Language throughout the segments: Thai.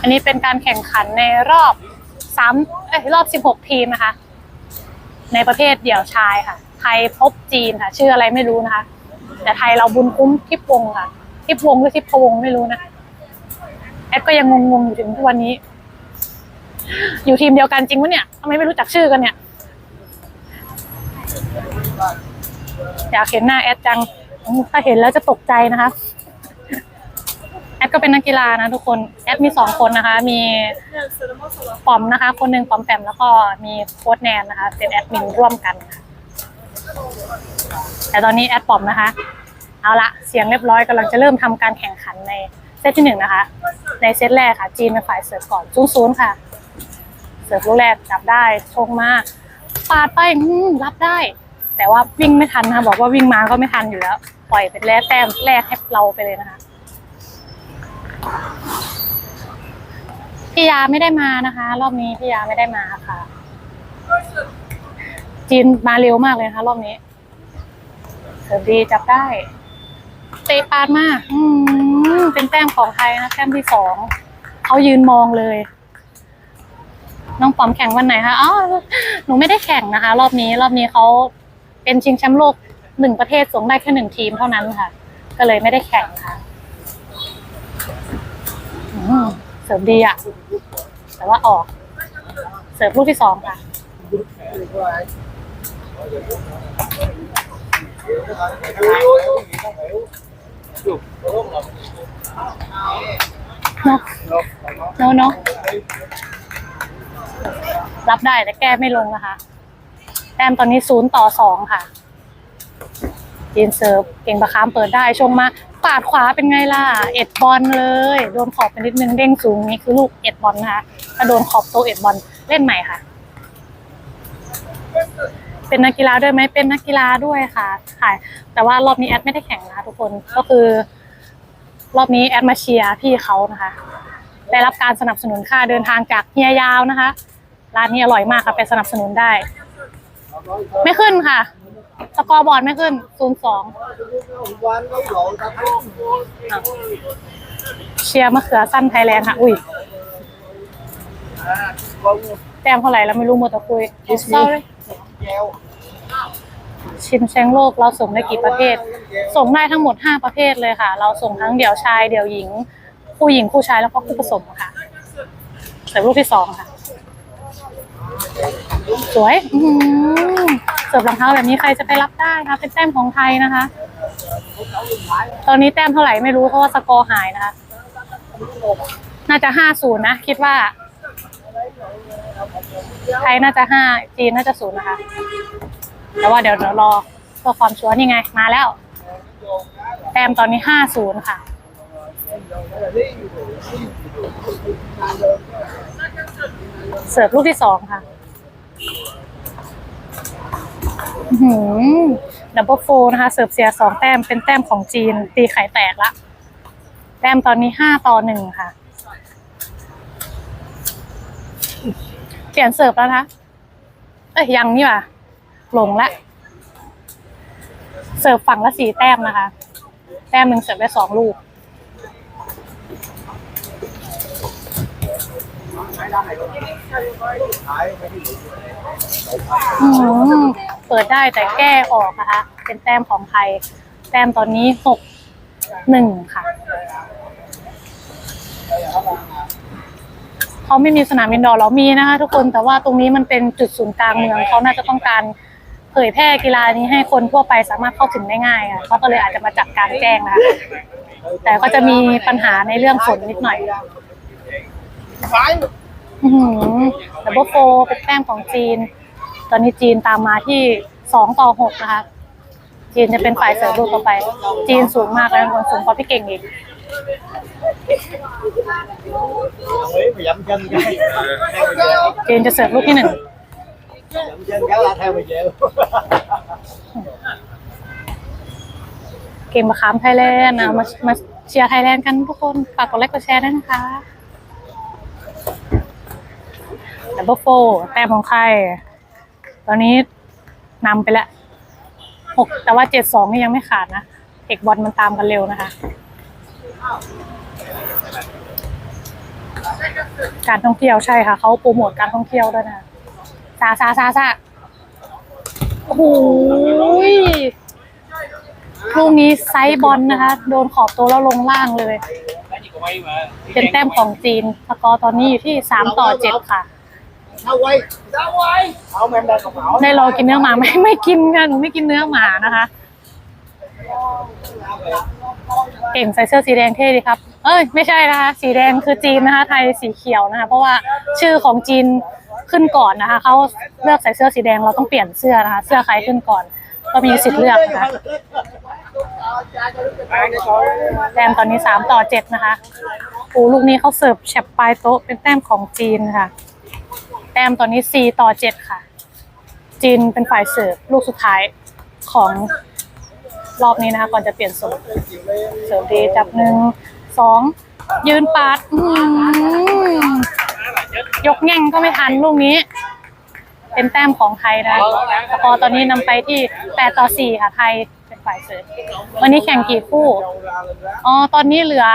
อันนี้เป็นการแข่งขันในรอบสามเอ้ยรอบสิบหกทีมนะคะ ในประเภทเดี่ยวชายค่ะ ไทยพบจีนค่ะ ชื่ออะไรไม่รู้นะคะ แต่ไทยเราบุญคุ้มทิพวงค่ะ ทิพวงหรือทิพวงไม่รู้นะแอดก็ยังงงๆอยู่ถึงทุกวันนี้ อยู่ทีมเดียวกันจริงปะเนี่ยทำไมไม่รู้จักชื่อกันเนี่ย อยากเห็นหน้าแอดจัง ถ้าเห็นแล้วจะตกใจนะคะ ดก็เป็นนักกีฬานะทุกคนแอดมีสองคนนะคะ มีปอมนะคะ คนหนึ่งปอมแปมแล้วก็มีโค้ดแนนนะคะ เป็นแอดมินร่วมกันค่ะแต่ตอนนี้แอดปอมนะคะ เอาละเสียงเรียบร้อยกำลังจะเริ่มทำการแข่งขันในเซตที่หนึ่งนะคะ ในเซตแรกค่ะ จีนเป็นฝ่ายเสิร์ฟก่อนศูนย์ศูนย์ค่ะ เสิร์ฟลูกแรกจับได้ชงมาปาดไปรับได้ แต่ว่าวิ่งไม่ทันนะคะบอกว่าวิ่งมาก็ไม่ทันอยู่แล้ว ปล่อยเป็นแรกแต้มแรกให้เราไปเลยนะคะ พี่ยาไม่ได้มานะคะ รอบนี้พี่ยาไม่ได้มาค่ะ จีนมาเร็วมากเลยนะคะรอบนี้เสิร์ฟดีจับได้ เตะปาดมากอืมเป็นแต้มของไทยนะแต้มที่สองเขายืนมองเลย น้องปอมแข่งวันไหนคะอ๋อหนูไม่ได้แข่งนะคะ รอบนี้ รอบนี้เขาเป็นชิงแชมป์โลกหนึ่งประเทศส่งได้แค่หนึ่งทีมเท่านั้นค่ะ ก็เลยไม่ได้แข่งค่ะ อืมเสิร์ฟดีอะแต่ว่าออก เสิร์ฟลูกที่สองค่ะ เนาะเนาะเนาะรับได้แต่แก้ไม่ลงนะคะ แต้มตอนนี้ศูนย์ต่อสองค่ะยินเซิร์ฟเก่งประคามเปิดได้ชงมา ปาดขวาเป็นไงล่ะ เอ็ดบอลเลย โดนขอบไปนิดนึงเด้งสูงนี่คือลูกเอ็ดบอลนะคะ ถ้าโดนขอบโตเอ็ดบอลเล่นใหม่ค่ะ เป็นนักกีฬาด้วยไหมเป็นนักกีฬาด้วยค่ะค่ะแต่ว่ารอบนี้แอดไม่ได้แข่งนะคะทุกคน ก็คือ รอบนี้แอดมาเชียร์พี่เขานะคะ ได้รับการสนับสนุนค่าเดินทางจากเฮียยาวนะคะ ร้านนี้อร่อยมากค่ะไปสนับสนุนได้ ไม่ขึ้นค่ะ สกอร์บอร์ดไม่ขึ้นศูนย์สองเชียร์มะเขือสั้นไทยแลนด์ค่ะ อุ้ยแต้มเท่าไหร่แล้วไม่รู้หมดแต่คุย Sorry ชิมแชงโลกเราส่งได้กี่ประเภท ส่งได้ทั้งหมด 5 ประเภทเลยค่ะ เราส่งทั้งเดี่ยวชาย เดี่ยวหญิง คู่หญิงคู่ชายแล้วก็คู่ผสมค่ะเสิร์ฟลูกที่สองค่ะ สวย อือหือ เสิร์ฟรองเท้าแบบนี้ใครจะไปรับได้คะเป็นแต้มของไทยนะคะ ตอนนี้แต้มเท่าไหร่ไม่รู้เพราะว่าสกอร์หายนะคะ น่าจะห้าศูนย์นะ คิดว่า ไทยน่าจะห้าจีนน่าจะศูนย์นะคะ แต่ว่าเดี๋ยวเดี๋ยวรอเพื่อความชัวร์นี่ไงมาแล้ว แต้มตอนนี้ห้าศูนย์ค่ะเสิร์ฟลูกที่สองค่ะ ดับเบิลโฟนะคะ เสิร์ฟเสียสองแต้มเป็นแต้มของจีน ตีไข่แตกละ แต้มตอนนี้ห้าต่อหนึ่งค่ะ เปลี่ยนเสิร์ฟแล้วนะเอ้ยยังนี่ว่าหลงละ เสิร์ฟฝั่งละสี่แต้มนะคะ แต้มหนึ่งเสิร์ฟได้สองลูกอืม ปิดได้แต่แก้ออกนะคะเป็นแต้มของไทย แต้มตอนนี้หกหนึ่งค่ะเขาไม่มีสนามอินดอร์เรามีนะคะทุกคนแต่ว่าตรงนี้มันเป็นจุดศูนย์กลางเมืองเขาน่าจะต้องการเผยแพร่กีฬานี้ให้คนทั่วไปสามารถเข้าถึงได้ง่ายอะเขาก็เลยอาจจะมาจัดการแจ้งนะคะแต่ก็จะมีปัญหาในเรื่องฝนนิดหน่อยอืดับเบิลโฟเป็นแต้มของจีน ตอนนี้จีนตามมาที่สองต่อหกนะคะ จีนจะเป็นฝ่ายเสิร์ฟลูกต่อไป จีนสูงมากเลยคนสูงกว่าพี่เก่งอีกจีนจะเสิร์ฟลูกที่หนึ่งเกมมาคามไทยแลนด์นะมามาเชียร์ไทยแลนด์กันทุกคนฝากกดไลค์กดแชร์ด้วยนะคะดับเบิลโฟแต้มของใคร ตอนนี้นำไปล้วหกแต่ว่าเจ็ดสองนี่ยังไม่ขาดนะเอกบอลมันตามกันเร็วนะคะ การท่องเที่ยวใช่ค่ะเขาโปรโมทการท่องเที่ยวด้วยนะซาซาซาซาโอ้โหลูกนี้ไซส์บอลนะคะ โดนขอบตัวแล้วลงล่างเลย เป็นแต้มของจีนสกอร์ตอนนี้อยู่ที่สามต่อเจ็ดค่ะ sao quay sao quay không em đang không hỏi ได้รอกินเนื้อหมาไหมไม่กินค่ะหนูไม่กินเนื้อหมานะคะ เก่งใส่เสื้อสีแดงเท่ดีครับ เอ้ยไม่ใช่นะคะ สีแดงคือจีนนะคะ ไทยสีเขียวนะคะ เพราะว่าชื่อของจีนขึ้นก่อนนะคะเขาเลือกใส่เสื้อสีแดงเราต้องเปลี่ยนเสื้อนะคะ เสื้อใครขึ้นก่อน ก็มีสิทธิ์เลือกนะคะแต้มตอนนี้สามต่อเจ็ดนะคะโอ้ลูกนี้เขาเสิร์ฟแฉบปลายโต๊ะเป็นแต้มของจีนค่ะ แต้มตอนนี้สี่ต่อเจ็ดค่ะ จีนเป็นฝ่ายเสิร์ฟลูกสุดท้ายของรอบนี้นะคะ ก่อนจะเปลี่ยนสูตรเสิร์ฟดีจับหนึ่งสองยืนปาดยกแง่งก็ไม่ทันลูกนี้ เป็นแต้มของไทยนะสกอร์ตอนนี้นำไปที่แปดต่อสี่ค่ะไทยเป็นฝ่ายเสิร์ฟวันนี้แข่งกี่คู่ อ๋อ ตอนนี้เหลือ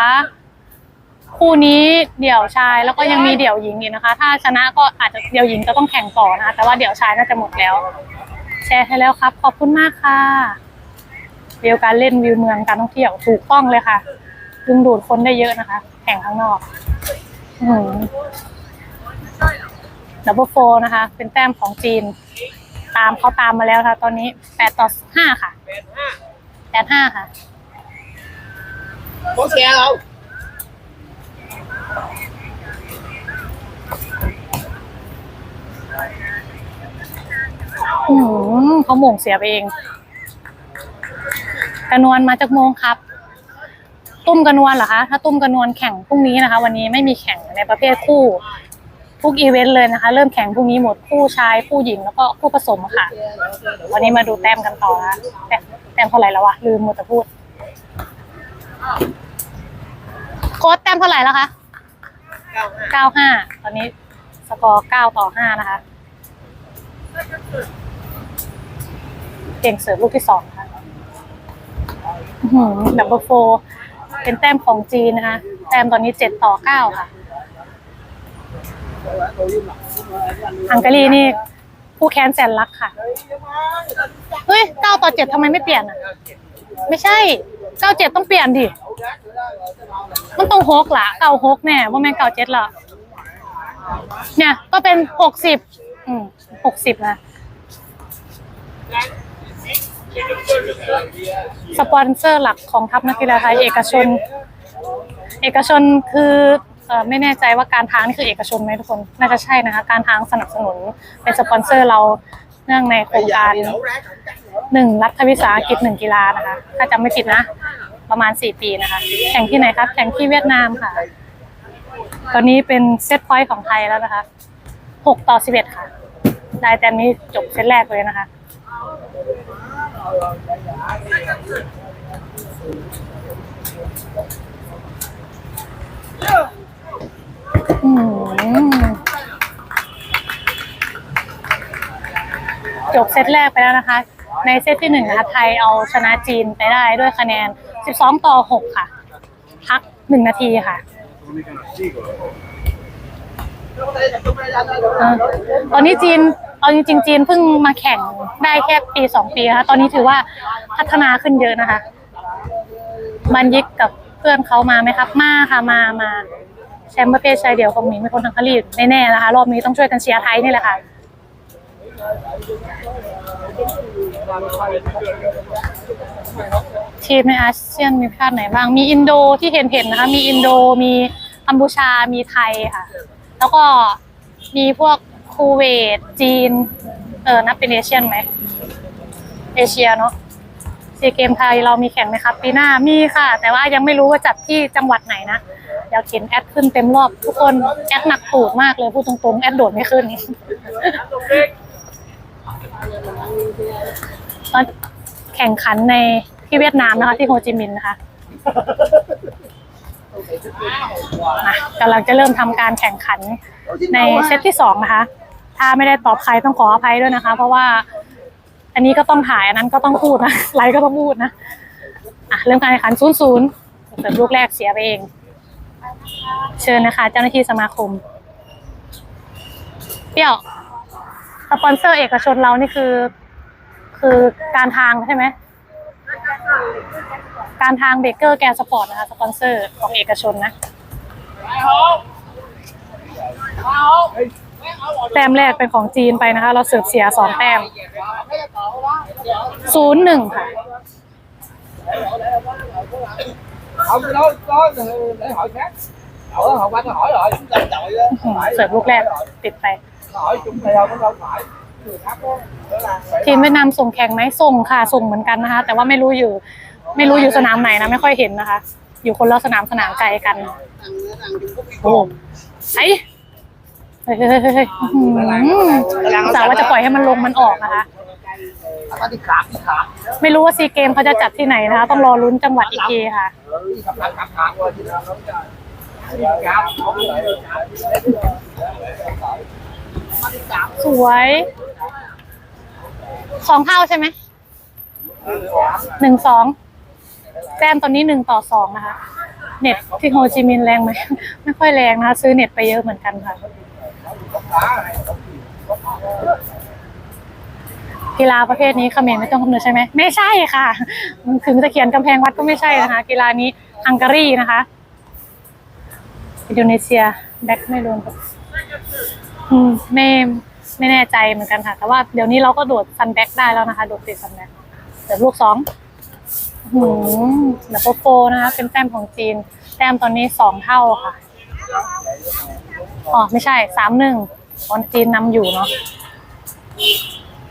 คู่นี้เดี่ยวชายแล้วก็ยังมีเดี่ยวหญิงอีกนะคะ ถ้าชนะก็อาจจะเดี่ยวหญิงก็ต้องแข่งต่อนะคะแต่ว่าเดี่ยวชายน่าจะหมดแล้ว แชร์ให้แล้วครับ ขอบคุณมากค่ะวิวการเล่นวิวเมืองการท่องเที่ยวถูกต้องเลยค่ะดึงดูดคนได้เยอะนะคะ แข่งข้างนอกดับเบิลโฟนะคะ เป็นแต้มของจีน ตามเขาตามมาแล้วค่ะ ตอนนี้แปดต่อห้าค่ะแปดห้าค่ะ có xe đâu อืมเขาหม่งเสียไปเองกระนวลมาจากโมงครับ ตุ้มกระนวลเหรอคะ ถ้าตุ้มกระนวลแข่งพรุ่งนี้นะคะ วันนี้ไม่มีแข่งในประเภทคู่ ทุกอีเวนต์เลยนะคะ เริ่มแข่งพรุ่งนี้หมดคู่ชายคู่หญิงแล้วก็คู่ผสมค่ะ วันนี้มาดูแต้มกันต่อนะแต้มแต้มเท่าไหร่แล้ววะลืมหมดแต่พูดโค้ดแต้มเท่าไหร่แล้วคะ เก้าห้าตอนนี้สกอร์เก้าต่อห้านะคะ เก่งเสิร์ฟลูกที่สองค่ะดับเบิลโฟเป็นแต้มของจีนนะคะ แต้มตอนนี้เจ็ดต่อเก้าค่ะอังการีนี่ ผู้แค้นแสนรักค่ะ เฮ้ยเก้าต่อเจ็ดทำไมไม่เปลี่ยนอะ ไม่ใช่ เก้าเจ็ดต้องเปลี่ยนดิ มันต้องฮกละเก้าฮกแน่ว่าแม่งเก้าเจ็ดละเนี่ย ก็เป็นหกสิบอืมหกสิบนะสปอนเซอร์หลักของทัพนักกีฬาไทยเอกชน เอกชนคือเออไม่แน่ใจว่าการทางนี่คือเอกชนไหมทุกคน น่าจะใช่นะคะ การทางสนับสนุนเป็นสปอนเซอร์เราเนื่องในโครงการ หนึ่งรัฐวิสาหกิจหนึ่งกีฬานะคะ ถ้าจำไม่ผิดนะ ประมาณสี่ปีนะคะ แข่งที่ไหนครับ แข่งที่เวียดนามค่ะ ตอนนี้เป็นเซตพอยต์ของไทยแล้วนะคะหกต่อสิบเอ็ดค่ะ ได้แต้มนี้จบเซตแรกเลยนะคะจบเซตแรกไปแล้วนะคะ ในเซตที่หนึ่งนะคะไทยเอาชนะจีนไปได้ด้วยคะแนน 12 ต่อ 6 ค่ะ พักหนึ่งนาทีค่ะอตอนนี้จีนเอาจริงๆจีนเพิ่งมาแข่งได้แค่ปีสองปีนะคะตอนนี้ถือว่าพัฒนาขึ้นเยอะนะคะ บันยิกกับเพื่อนเขามาไหมครับมาค่ะมามาแชมป์ประเภทชายเดี่ยวคงมีไม่คนทางคารีดแน่ๆนะคะ รอบนี้ต้องช่วยกันเชียร์ไทยนี่แหละค่ะ ทีมในอาเซียนมีชาติไหนบ้าง มีอินโดที่เห็นเห็นๆนะคะ มีอินโด มีกัมพูชา มีไทยค่ะ แล้วก็มีพวกคูเวต จีน เออนับเป็นเอเชียนไหม เอเชียเนาะซีเกมไทยเรามีแข่งไหมครับ ปีหน้ามีค่ะ แต่ว่ายังไม่รู้ว่าจัดที่จังหวัดไหนนะ เดี๋ยวเขียนแอดขึ้นเต็มรอบทุกคน แอดหนักตูดมากเลยพูดตรงๆ แอดโดดไม่ขึ้น ตอนแข่งขันในที่เวียดนามนะคะ ที่โฮจิมินห์นะคะอะกำลังจะเริ่มทำการแข่งขันในเซตที่สองนะคะ ถ้าไม่ได้ตอบใครต้องขออภัยด้วยนะคะ เพราะว่า อันนี้ก็ต้องถ่ายอันนั้นก็ต้องพูดนะไลฟ์ก็ต้องพูดนะอะเริ่มการแข่งขันศูนย์ศูนย์เสิร์ฟลูกแรกเสียไปเอง เชิญนะคะ เจ้าหน้าที่สมาคม เปรี้ยว สปอนเซอร์เอกชนเรานี่คือ คือการทางใช่ไหม การทางเบเกอร์แกสปอร์ตนะคะ สปอนเซอร์ของเอกชนนะแต้มแรกเป็นของจีนไปนะคะ เราเสิร์ฟเสียสองแต้มศูนย์หนึ่งค่ะ không cái đó có lễ hội khác ở học anh hỏi rồi chúng ta chọi đó อื้อหือเสิร์ฟลูกแรกติดไป hỏi chúng ta đâu có đâu phải người khác đó đó là phải ทีมเวียดนามส่งแข่งไหมส่งค่ะส่งเหมือนกันนะคะ แต่ว่าไม่รู้อยู่ ไม่รู้อยู่สนามไหนนะไม่ค่อยเห็นนะคะ อยู่คนละสนามสนามไกลกันโอ้ไอเฮ้ยเฮ้ยเฮ้ยเฮ้ยอื้อหือสาวว่าจะปล่อยให้มันลงมันออกนะคะ anh đi khám đi khám ไม่รู้ว่าซีเกมเขาจะจัดที่ไหนนะคะ ต้องรอลุ้นจังหวัดอีกทีค่ะ đi khám khám khám khám rồi thì là nó สวย สองเท่าใช่ไหม หนึ่งสอง แต้มตอนนี้หนึ่งต่อสองนะคะ เน็ตที่โฮจิมินห์แรงไหม ไม่ค่อยแรงนะคะ ซื้อเน็ตไปเยอะเหมือนกันค่ะ กีฬาประเภทนี้เขมรไม่ต้องกำเนิดใช่ไหม ไม่ใช่ค่ะ ถึงจะเขียนกำแพงวัดก็ไม่ใช่นะคะ กีฬานี้ฮังการีนะคะ อินโดนีเซียแบ็คไม่รวมกับอืมไม่ไม่แน่ใจเหมือนกันค่ะ แต่ว่าเดี๋ยวนี้เราก็โดดซันแบ็กได้แล้วนะคะ โดดติดซันแบ็กเดี๋ยวลูกสองหืมเดี๋ยวโปโปนะคะ เป็นแต้มของจีน แต้มตอนนี้สองเท่าค่ะ อ๋อ ไม่ใช่สามหนึ่งตอนจีนนำอยู่เนาะ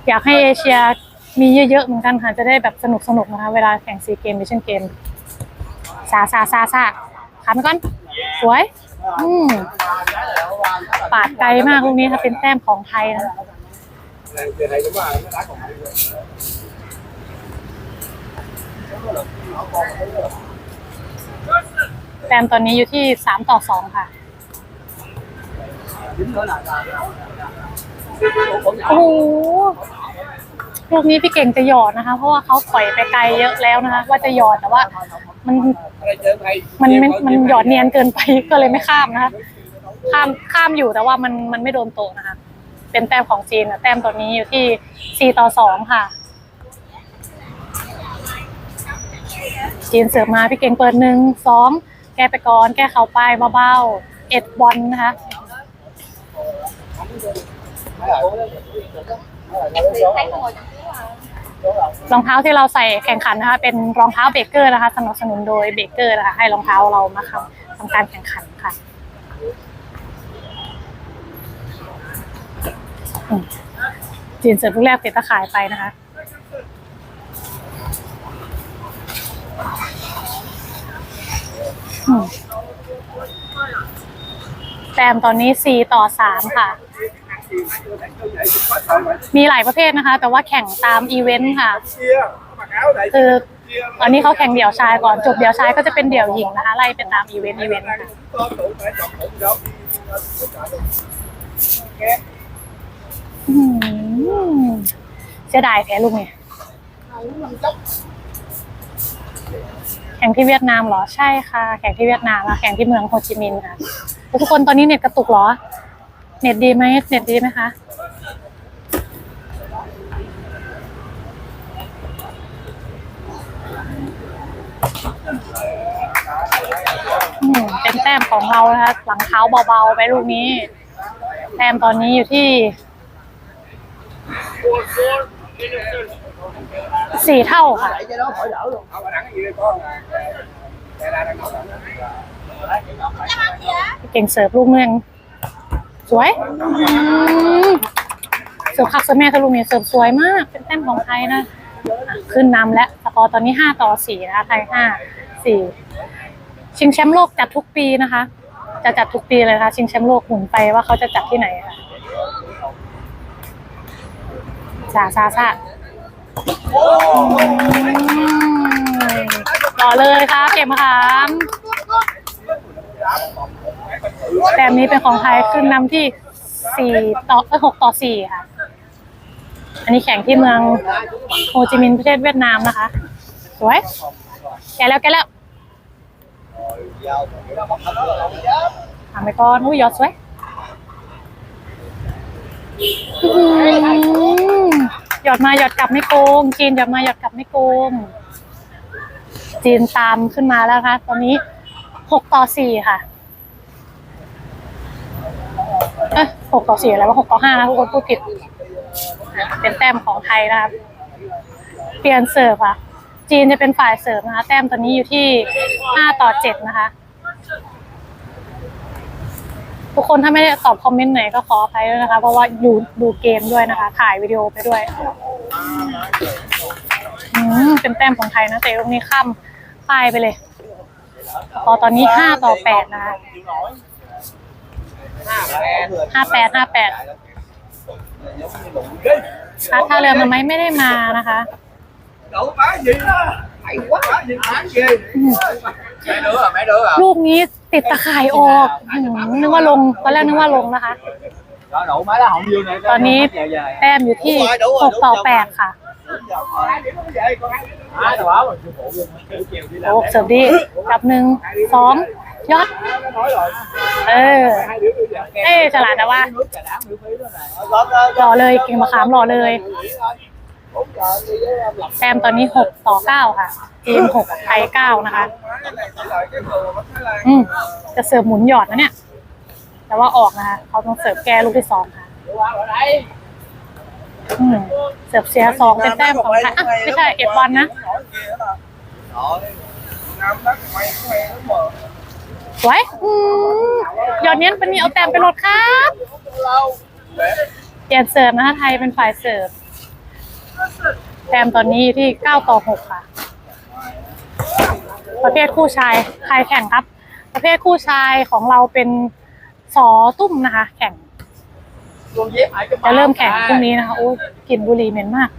อยากให้เอเชียมีเยอะๆเหมือนกันค่ะ จะได้แบบสนุกสนุกนะคะ เวลาแข่งซีเกมดิชั่นเกม ซาซาซาซาขันก่อน สวย อืมปาดไกลมากลูกนี้ค่ะเป็นแต้มของไทยนะแต้มตอนนี้อยู่ที่สามต่อสองค่ะโอ้โหลูกนี้พี่เก่งจะหยอดนะคะ เพราะว่าเขาปล่อยไปไกลเยอะแล้วนะคะ ว่าจะหยอดแต่ว่า มันมันมันมันหยอดเนียนเกินไปก็เลยไม่ข้ามนะคะข้ามข้ามอยู่แต่ว่ามันมันไม่โดนโตนะคะ เป็นแต้มของจีนนะแต้มตัวนี้อยู่ที่สี่ต่อสองค่ะ จีนเสิร์ฟมาพี่เก่งเปิดหนึ่งสองแก้ไปก่อนแก้เข่าไปเบาๆเอ็ดบอลนะคะ รองเท้าที่เราใส่แข่งขันนะคะ เป็นรองเท้าเบเกอร์นะคะสนับสนุนโดยเบเกอร์นะคะ ให้รองเท้าเรามาทำทำการแข่งขันค่ะจีนเสิร์ฟลูกแรกติดตะข่ายไปนะคะแต้มตอนนี้สี่ต่อสามค่ะ มีหลายประเภทนะคะ แต่ว่าแข่งตามอีเวนต์ค่ะ คือตอนนี้เขาแข่งเดี่ยวชายก่อนจบเดี่ยวชายก็จะเป็นเดี่ยวหญิงนะคะไล่ไปตามอีเวนต์อีเวนต์ค่ะอืมเสียดายแพ้ลูกเนี่ยแข่งที่เวียดนามเหรอใช่ค่ะ แข่งที่เวียดนามแล้วแข่งที่เมืองโฮจิมินห์ค่ะทุกคนตอนนี้เน็ตกระตุกเหรอ เน็ตดีไหมเน็ตดีไหมคะอืมเป็นแต้มของเรานะคะหลังเท้าเบาๆไปลูกนี้ แต้มตอนนี้อยู่ที่สี่เท่าค่ะเก่งเสิร์ฟลูกเมือง สวยเสิร์ฟคักเสิร์ฟแม่ค่ะลูกนี้เสิร์ฟสวยมาก เป็นแต้มของไทยนะ ขึ้นนำแล้วสกอร์ตอนนี้ห้าต่อสี่นะคะไทยห้าสี่ชิงแชมป์โลกจัดทุกปีนะคะ จะจัดทุกปีเลยนะคะชิงแชมป์โลกหมุนไปว่าเขาจะจัดที่ไหนค่ะซาซาซาต่อเลยค่ะ เก็บมะขาม แต้มนี้เป็นของไทยขึ้นนำที่สี่ต่อหกต่อสี่ค่ะ อันนี้แข่งที่เมืองโฮจิมินห์ประเทศเวียดนามนะคะ สวย แกแล้วแกแล้วทำไปก่อนอุ้ยยอดสวยหยอดมาหยอดกลับไม่โกง จีนหยอดมาหยอดกลับไม่โกง จีนตามขึ้นมาแล้วนะคะตอนนี้หกต่อสี่ค่ะ เอ้ยหกต่อสี่อะไรวะหกต่อห้านะทุกคนพูดผิดเป็นแต้มของไทยนะครับ เปลี่ยนเสิร์ฟค่ะจีนจะเป็นฝ่ายเสิร์ฟนะคะ แต้มตอนนี้อยู่ที่ห้าต่อเจ็ดนะคะ ทุกคนถ้าไม่ได้ตอบคอมเมนต์ไหนก็ขออภัยด้วยนะคะ เพราะว่าอยู่ดูเกมด้วยนะคะ ถ่ายวิดีโอไปด้วยอืเป็นแต้มของไทยนะแต่ตรงนี้ข้ามป้ายไปเลย พอตอนนี้ห้าต่อแปดนะคะ ห้าแปดห้าแปดคัดท่าเรือมาไหมไม่ได้มานะคะ Đủ má gì đó Hay quá gì má gì Mẹ đứa à mẹ đứa à ลูกนี้ติดตะข่ายออกอืมนึกว่าลงตอนแรกนึกว่าลงนะคะ Đó đủ má đó không vô này ตอนนี้ แต้มอยู่ที่หกต่อแปดค่ะ Má đồ áo rồi sư phụ luôn Chiều đi โอ้เสิร์ฟดีจับหนึ่งสองย อด nói rồi เออ เอ้ยฉลาดนะว่า nước trà đá miễn phí đó này รอเลยเก่งมะขามรอเลย แต้มตอนนี้หกต่อเก้าค่ะจีนหกไทยเก้านะคะ อืมจะเสิร์ฟหมุนหยอดนะเนี่ย แต่ว่าออกนะคะเขาต้องเสิร์ฟแก้ลูกที่สองค่ะอืมเสิร์ฟเสียสองเป็นแต้มของไทยอะไม่ใช่เอ็ดวันนะ ไว้อืมหยอดเนี้ยเป็นนี่เอาแต้มไปลดครับ lâu เปลี่ยนเสิร์ฟนะคะไทยเป็นฝ่ายเสิร์ฟแต้มตอนนี้อยู่ที่เก้าต่อหกค่ะ ประเภทคู่ชายใครแข่งครับ ประเภทคู่ชายของเราเป็นสอตุ้มนะคะ แข่ง Con dép ở trong จะเริ่มแข่งพรุ่งนี้นะคะโอ้ยกลิ่นบุหรี่เหม็นมาก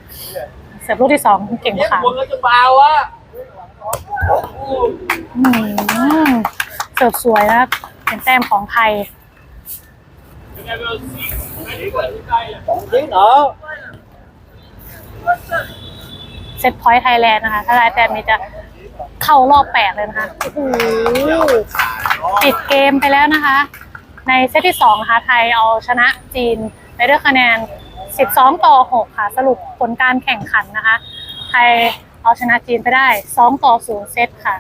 เสิร์ฟลูกที่สองเก่ง Dép ค่ะ quần ở trong bao á อืมเสิร์ฟสวยนะครับเป็นแต้มของไทย Còn tí nữa เซตพอยต์ไทยแลนด์นะคะ ถ้าได้แต้มนี้จะเข้ารอบแปดเลยนะคะโอ้โหปิดเกมไปแล้วนะคะ ในเซตที่สองนะคะไทยเอาชนะจีนไปด้วยคะแนน 12 ต่อ 6 ค่ะ สรุปผลการแข่งขันนะคะ ไทยเอาชนะจีนไปได้ 2 ต่อ 0 เซตค่ะ